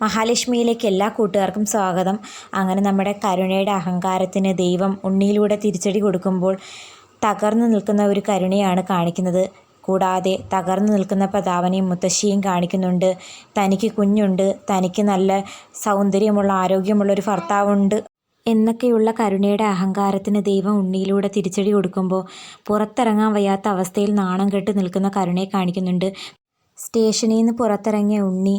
മഹാലക്ഷ്മിയിലേക്ക് എല്ലാ കൂട്ടുകാർക്കും സ്വാഗതം. അങ്ങനെ നമ്മുടെ കരുണയുടെ അഹങ്കാരത്തിന് ദൈവം ഉണ്ണിയിലൂടെ തിരിച്ചടി കൊടുക്കുമ്പോൾ തകർന്നു നിൽക്കുന്ന ഒരു കരുണയാണ് കാണിക്കുന്നത്. കൂടാതെ തകർന്നു നിൽക്കുന്ന പ്രതാപനെയും മുത്തശ്ശിയും കാണിക്കുന്നുണ്ട്. തനിക്ക് കുഞ്ഞുണ്ട്. തനിക്ക് നല്ല സൗന്ദര്യമുള്ള ആരോഗ്യമുള്ള ഒരു ഭർത്താവുണ്ട്. എന്നൊക്കെയുള്ള കരുണയുടെ അഹങ്കാരത്തിന് ദൈവം ഉണ്ണിയിലൂടെ തിരിച്ചടി കൊടുക്കുമ്പോൾ പുറത്തിറങ്ങാൻ വയ്യാത്ത അവസ്ഥയിൽ നാണം കെട്ട് നിൽക്കുന്ന കരുണയെ കാണിക്കുന്നുണ്ട്. സ്റ്റേഷനിൽ നിന്ന് പുറത്തിറങ്ങിയ ഉണ്ണി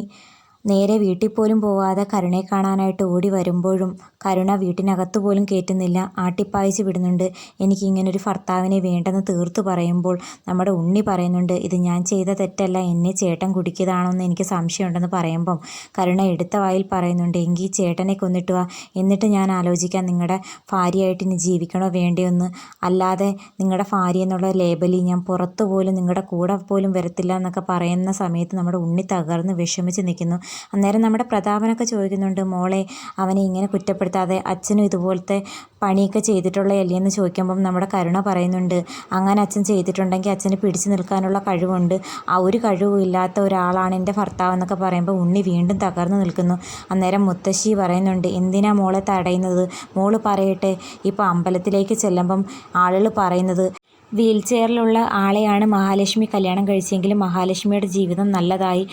നേരെ വീട്ടിൽ പോലും പോവാതെ കരുണയെ കാണാനായിട്ട് ഓടി വരുമ്പോഴും കരുണ വീട്ടിനകത്ത് പോലും കയറ്റുന്നില്ല ആട്ടിപ്പായിച്ച് വിടുന്നുണ്ട്. എനിക്കിങ്ങനൊരു ഭർത്താവിനെ വേണ്ടെന്ന് തീർത്തു പറയുമ്പോൾ നമ്മുടെ ഉണ്ണി പറയുന്നുണ്ട് ഇത് ഞാൻ ചെയ്ത തെറ്റല്ല എന്നെ ചേട്ടൻ കുടിക്കിയതാണോന്ന് എനിക്ക് സംശയമുണ്ടെന്ന് പറയുമ്പം കരുണ എടുത്ത വായിൽ പറയുന്നുണ്ട് എങ്കിൽ ചേട്ടനെ കൊന്നിട്ട് എന്നിട്ട് ഞാൻ ആലോചിക്കാം നിങ്ങളുടെ ഭാര്യയായിട്ട് ഇനി ജീവിക്കണോ വേണ്ടിയൊന്ന്. അല്ലാതെ നിങ്ങളുടെ ഭാര്യ എന്നുള്ള ലേബലി ഞാൻ പുറത്തു പോലും നിങ്ങളുടെ കൂടെ പോലും വരത്തില്ല എന്നൊക്കെ പറയുന്ന സമയത്ത് നമ്മുടെ ഉണ്ണി തകർന്ന് വിഷമിച്ച് നിൽക്കുന്നു. അന്നേരം നമ്മുടെ പ്രതാപനൊക്കെ ചോദിക്കുന്നുണ്ട് മോളെ അവനെ ഇങ്ങനെ കുറ്റപ്പെടുത്താതെ അച്ഛനും ഇതുപോലത്തെ പണിയൊക്കെ ചെയ്തിട്ടുള്ള എന്ന് ചോദിക്കുമ്പം നമ്മുടെ കരുണ പറയുന്നുണ്ട്. അങ്ങനെ അച്ഛൻ ചെയ്തിട്ടുണ്ടെങ്കിൽ അച്ഛന് പിടിച്ചു നിൽക്കാനുള്ള കഴിവുണ്ട്. ആ ഒരു കഴിവില്ലാത്ത ഒരാളാണ് എന്റെ ഭർത്താവ് എന്നൊക്കെ പറയുമ്പോൾ ഉണ്ണി വീണ്ടും തകർന്നു നിൽക്കുന്നു. അന്നേരം മുത്തശ്ശി പറയുന്നുണ്ട് എന്തിനാ മോളെ തടയുന്നത്? മോൾ പറയട്ടെ. ഇപ്പോൾ അമ്പലത്തിലേക്ക് ചെല്ലുമ്പം ആളുകൾ പറയുന്നത് വീൽ ചെയറിലുള്ള ആളെയാണ് മഹാലക്ഷ്മി കല്യാണം കഴിച്ചെങ്കിലും മഹാലക്ഷ്മിയുടെ ജീവിതം നല്ലതായി.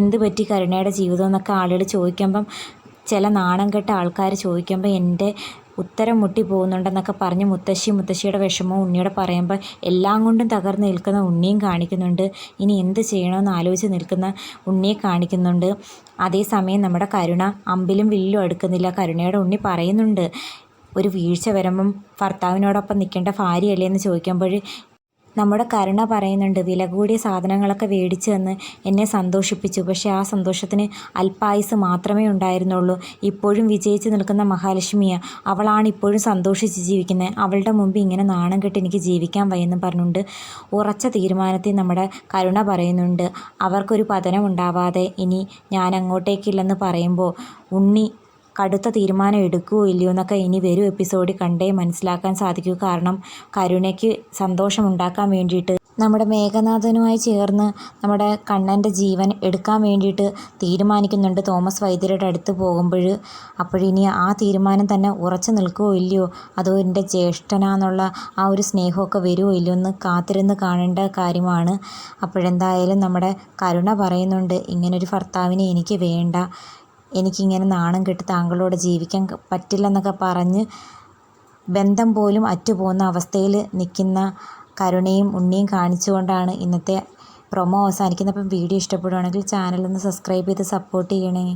എന്ത് പറ്റി കരുണയുടെ ജീവിതം എന്നൊക്കെ ആളുകൾ ചോദിക്കുമ്പം ചില നാണം കെട്ട ആൾക്കാർ ചോദിക്കുമ്പോൾ എന്റെ ഉത്തരം മുട്ടി പോകുന്നുണ്ടെന്നൊക്കെ പറഞ്ഞ് മുത്തശ്ശി മുത്തശ്ശിയുടെ വിഷമവും ഉണ്ണിയോട് പറയുമ്പോൾ എല്ലാം കൊണ്ടും തകർന്ന് നിൽക്കുന്ന ഉണ്ണിയും കാണിക്കുന്നുണ്ട്. ഇനി എന്ത് ചെയ്യണമെന്ന് ആലോചിച്ച് നിൽക്കുന്ന ഉണ്ണിയെ കാണിക്കുന്നുണ്ട്. അതേസമയം നമ്മുടെ കരുണ അമ്പിലും വില്ലും അടുക്കുന്നില്ല. കരുണയുടെ ഉണ്ണി പറയുന്നുണ്ട്. ഒരു വീഴ്ച വരുമ്പം ഭർത്താവിനോടൊപ്പം നിൽക്കേണ്ട ഭാര്യയല്ലേ എന്ന് ചോദിക്കുമ്പോൾ നമ്മുടെ കരുണ പറയുന്നുണ്ട് വില കൂടിയ സാധനങ്ങളൊക്കെ മേടിച്ചു തന്ന് എന്നെ സന്തോഷിപ്പിച്ചു. പക്ഷേ ആ സന്തോഷത്തിന് അല്പായുസ് മാത്രമേ ഉണ്ടായിരുന്നുള്ളൂ. ഇപ്പോഴും വിജയിച്ച് നിൽക്കുന്ന മഹാലക്ഷ്മിയാണ് അവളാണ് ഇപ്പോഴും സന്തോഷിച്ച് ജീവിക്കുന്നത്. അവളുടെ മുമ്പ് ഇങ്ങനെ നാണം കെട്ട് എനിക്ക് ജീവിക്കാൻ വയ്യെന്ന് പറഞ്ഞുകൊണ്ട് ഉറച്ച തീരുമാനത്തിൽ നമ്മുടെ കരുണ പറയുന്നുണ്ട്. അവർക്കൊരു പതനം ഉണ്ടാവാതെ ഇനി ഞാൻ അങ്ങോട്ടേക്കില്ലെന്ന് പറയുമ്പോൾ ഉണ്ണി കടുത്ത തീരുമാനം എടുക്കുമോ ഇല്ലയോ എന്നൊക്കെ ഇനി വരും എപ്പിസോഡിൽ കണ്ടേ മനസ്സിലാക്കാൻ സാധിക്കൂ. കാരണം കരുണയ്ക്ക് സന്തോഷമുണ്ടാക്കാൻ വേണ്ടിയിട്ട് നമ്മുടെ മേഘനാഥനുമായി ചേർന്ന് നമ്മുടെ കണ്ണന്റെ ജീവൻ എടുക്കാൻ വേണ്ടിയിട്ട് തീരുമാനിക്കുന്നുണ്ട് തോമസ് വൈദ്യരുടെ അടുത്ത് പോകുമ്പോൾ. അപ്പോഴിനി ആ തീരുമാനം തന്നെ ഉറച്ചു നിൽക്കുമോ ഇല്ലയോ? അതോ എന്റെ ജ്യേഷ്ഠനാന്നുള്ള ആ ഒരു സ്നേഹമൊക്കെ വരുമോ ഇല്ലയോ എന്ന് കാത്തിരുന്ന് കാണേണ്ട കാര്യമാണ്. അപ്പോഴെന്തായാലും നമ്മുടെ കരുണ പറയുന്നുണ്ട് ഇങ്ങനൊരു ഭർത്താവിനെ എനിക്ക് വേണ്ട. എനിക്കിങ്ങനെ നാണം കെട്ട് താങ്കളോട് ജീവിക്കാൻ പറ്റില്ലെന്നൊക്കെ പറഞ്ഞ് ബന്ധം പോലും അറ്റുപോകുന്ന അവസ്ഥയിൽ നിൽക്കുന്ന കരുണയും ഉണ്ണിയും കാണിച്ചുകൊണ്ടാണ് ഇന്നത്തെ പ്രൊമോ അവസാനിക്കുന്നത്. അപ്പം വീഡിയോ ഇഷ്ടപ്പെടുവാണെങ്കിൽ ചാനലൊന്ന് സബ്സ്ക്രൈബ് ചെയ്ത് സപ്പോർട്ട് ചെയ്യണേ.